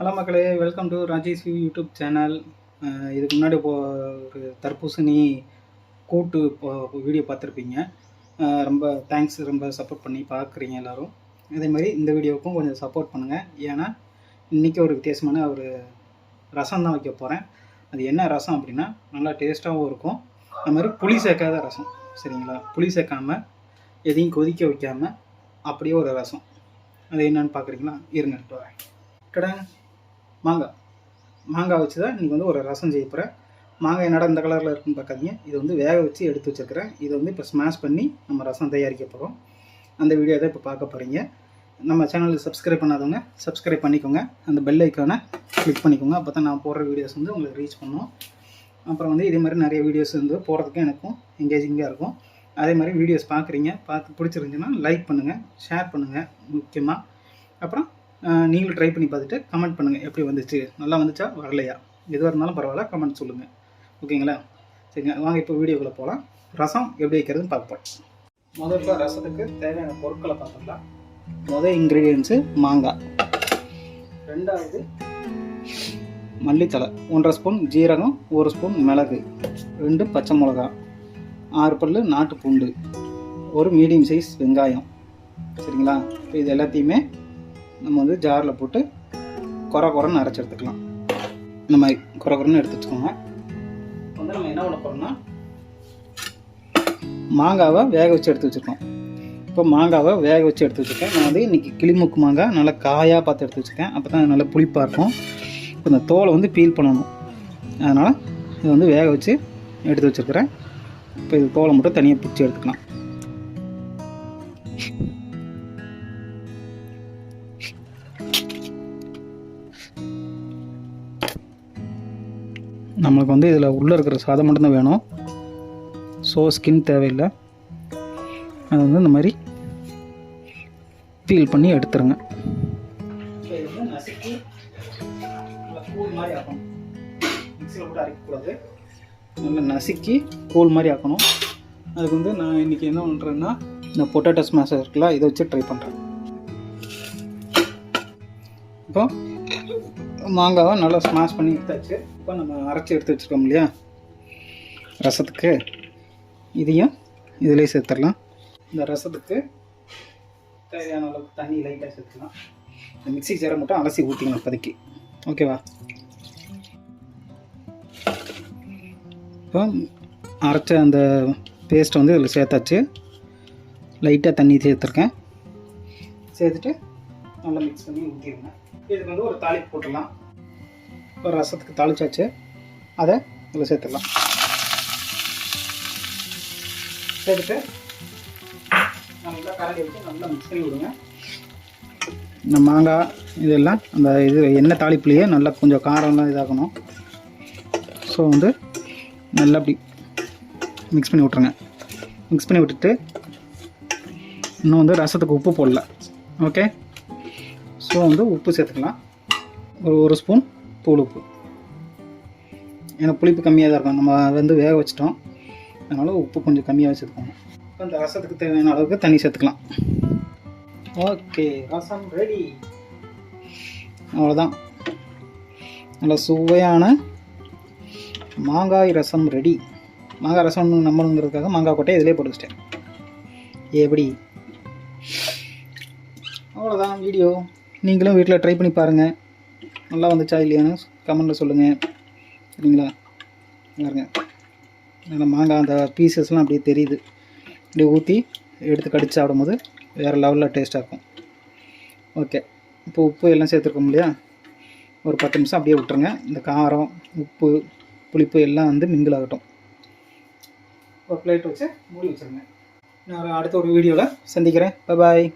Hello மக்களே welcome to Rajesh view YouTube channel இதுக்கு முன்னாடி இப்போ ஒரு தர்பூசணி கூட்டு வீடியோ பார்த்துருப்பீங்க. ரொம்ப தேங்க்ஸ் ரொம்ப சப்போர்ட் பண்ணி பார்க்குறீங்க எல்லாரும். அதே மாதிரி இந்த வீடியோவுக்கும் கொஞ்சம் சப்போர்ட் பண்ணுங்கள் ஏன்னா இன்றைக்கி ஒரு வித்தியாசமான ஒரு ரசம் தான் வைக்க போகிறேன் அது என்ன ரசம் அப்படின்னா நல்லா டேஸ்ட்டாகவும் இருக்கும். அது மாதிரி புளி சேர்க்காத ரசம் சரிங்களா? புளி சேர்க்காமல் எதையும் கொதிக்க வைக்காமல் அப்படியே ஒரு ரசம். அது என்னன்னு பார்க்குறீங்களா? இருங்க வரேன். கடை. மாங்காய் மாங்காய் வச்சு தான் இன்றைக்கி வந்து ஒரு ரசம் செய்ய போகிறேன் மாங்காய் என்னடா இந்த கலரில் இருக்குன்னு பார்க்காதீங்க. இது வந்து வேக வச்சு எடுத்து வச்சுருக்கிறேன். இதை வந்து இப்போ ஸ்மாஷ் பண்ணி நம்ம ரசம் தயாரிக்க போகிறோம் அந்த வீடியோ தான் இப்போ பார்க்க போகிறீங்க நம்ம சேனலுக்கு சப்ஸ்கிரைப் பண்ணாதவங்க சப்ஸ்கிரைப் பண்ணிக்கோங்க. அந்த பெல் ஐக்கானை கிளிக் பண்ணிக்கோங்க. அப்போ தான் நான் போடுற வீடியோஸ் வந்து உங்களுக்கு ரீச் பண்ணுவோம் அப்புறம் வந்து இதே மாதிரி நிறைய வீடியோஸ் வந்து போகிறதுக்கு எனக்கும் எங்கேஜிங்காக இருக்கும். அதே மாதிரி வீடியோஸ் பார்க்குறீங்க பார்த்து பிடிச்சிருந்துச்சுன்னா லைக் பண்ணுங்கள் ஷேர் பண்ணுங்கள் முக்கியமாக அப்புறம் நீங்களும் ட்ரை பண்ணி பார்த்துட்டு கமெண்ட் பண்ணுங்கள் எப்படி வந்துச்சு? நல்லா வந்துச்சா? வரலையா? எதுவாக இருந்தாலும் பரவாயில்ல. கமெண்ட் சொல்லுங்கள் ஓகேங்களா? சரிங்க. வாங்க இப்போ வீடியோக்குள்ளே போகலாம் ரசம் எப்படி வைக்கிறதுன்னு பார்ப்போம். முதல்ல ரசத்துக்கு தேவையான பொருட்களை பார்த்துக்கலாம் முதல் இன்க்ரீடியன்ஸு மாங்காய். ரெண்டாவது மல்லித்தலை ஒன்றரை ஸ்பூன் ஜீரகம் ஒரு ஸ்பூன் மிளகு ரெண்டு பச்சை மிளகா ஆறு பல் நாட்டு பூண்டு ஒரு மீடியம் சைஸ் வெங்காயம். சரிங்களா? இப்போ இது எல்லாத்தையுமே நம்ம வந்து ஜாரில் போட்டு குறை குறைன்னு அரைச்சி எடுத்துக்கலாம். இந்த மாதிரி குறை குறைன்னு எடுத்து வச்சுக்கோங்க. வந்து நம்ம என்ன பண்ண போகிறோம்னா மாங்காவை வேக வச்சு எடுத்து வச்சுருக்கோம். இப்போ மாங்காவை வேக வச்சு எடுத்து வச்சுருக்கேன். நான் வந்து இன்றைக்கி கிளிமுக்கு மாங்காய் நல்லா காயாக பார்த்து எடுத்து வச்சுருக்கேன். அப்போ தான் நல்லா புளிப்பாக இருக்கும். இப்போ இந்த தோலை வந்து பீல் பண்ணணும். அதனால் இது வந்து வேக வச்சு எடுத்து வச்சுருக்கிறேன். இப்போ இது தோலை மட்டும் தனியாக பிடிச்சி எடுத்துக்கலாம். நம்மளுக்கு வந்து இதில் உள்ளே இருக்கிற சாதம் மட்டும்தான் வேணும். ஸோ ஸ்கின் தேவையில்லை. அது வந்து இந்த மாதிரி பீல் பண்ணி எடுத்துருங்க. நசுக்கி கூழ் மாதிரி ஆக்கணும். நல்லா நசுக்கி கூழ் மாதிரி ஆக்கணும். அதுக்கு வந்து நான் இன்றைக்கி என்ன பண்ணுறேன்னா இந்த பொட்டேட்டோ ஸ்மாஷ் இருக்குல்ல இதை வச்சு ட்ரை பண்ணுறேன் இப்போ மாங்காவை நல்லா ஸ்மாஷ் பண்ணி எடுத்தாச்சு. இப்போ நம்ம அரைச்சி எடுத்து வச்சுருக்கோம் இல்லையா? ரசத்துக்கு இதையும் இதிலே சேர்த்துடலாம். இந்த ரசத்துக்கு தேவையான அளவுக்கு தண்ணி லைட்டாக சேர்த்துக்கலாம். இந்த மிக்சி சேரை மட்டும் அலசி ஊற்றிக்கணும் இப்போதைக்கு. ஓகேவா இப்போ அரைச்ச அந்த பேஸ்ட்டை வந்து இதில் சேர்த்தாச்சு. லைட்டாக தண்ணி சேர்த்துருக்கேன். சேர்த்துட்டு நல்லா மிக்ஸ் பண்ணி ஊற்றிடுங்க இதுக்கு வந்து ஒரு தாளிப்பு போட்டுடலாம். ஒரு ரசத்துக்கு தாளிச்சாச்சு. அதை இதில் சேர்த்துடலாம். சேர்த்துட்டு நல்லா கரண்டி வச்சு நல்லா மிக்ஸ் பண்ணி விடுங்க. இந்த மாங்காய் இதெல்லாம் அந்த இது எண்ணெய் தாளிப்புலேயே நல்லா கொஞ்சம் காரம்லாம் இதாகணும். ஸோ வந்து நல்லா அப்படி மிக்ஸ் பண்ணி விட்ருங்க மிக்ஸ் பண்ணி விட்டுட்டு இன்னும் வந்து ரசத்துக்கு உப்பு போடல. ஓகே ஸோ வந்து உப்பு சேர்த்துக்கலாம். ஒரு ஒரு ஸ்பூன் தூள் உப்பு. ஏன்னா புளிப்பு கம்மியாக தான் இருக்கும். நம்ம வந்து வேக வச்சிட்டோம். அதனால் உப்பு கொஞ்சம் கம்மியாக வச்சுருக்கோம். இப்போ இந்த ரசத்துக்கு தேவையான அளவுக்கு தண்ணி சேர்த்துக்கலாம். ஓகே ரசம் ரெடி அவ்வளோதான் நல்ல சுவையான மாங்காய் ரசம் ரெடி மாங்காய் ரசம் நம்மளுங்கிறதுக்காக மாங்காய் கொட்டையை இதிலே போட்டு வச்சிட்டேன். எப்படி? அவ்வளோதான் வீடியோ நீங்களும் வீட்டில் ட்ரை பண்ணி பாருங்கள் நல்லா வந்துச்சா இல்லையான்னு கமெண்டில் சொல்லுங்கள் சரிங்களா? பாருங்க. நல்லா மாங்காய் அந்த பீசஸ்லாம் அப்படியே தெரியுது. அப்படியே ஊற்றி எடுத்து கடிச்சு சாப்பிடும்போது வேறு லெவலில் டேஸ்ட்டாக இருக்கும். ஓகே இப்போ உப்பு எல்லாம் சேர்த்துருக்கோம் இல்லையா? ஒரு பத்து நிமிஷம் அப்படியே விட்டுருங்க. இந்த காரம் உப்பு புளிப்பு எல்லாம் வந்து மிங்கிள் ஆகட்டும். ஒரு பிளேட் வச்சு மூடி வச்சுருங்க. நான் அடுத்த ஒரு வீடியோவில் சந்திக்கிறேன். பாய்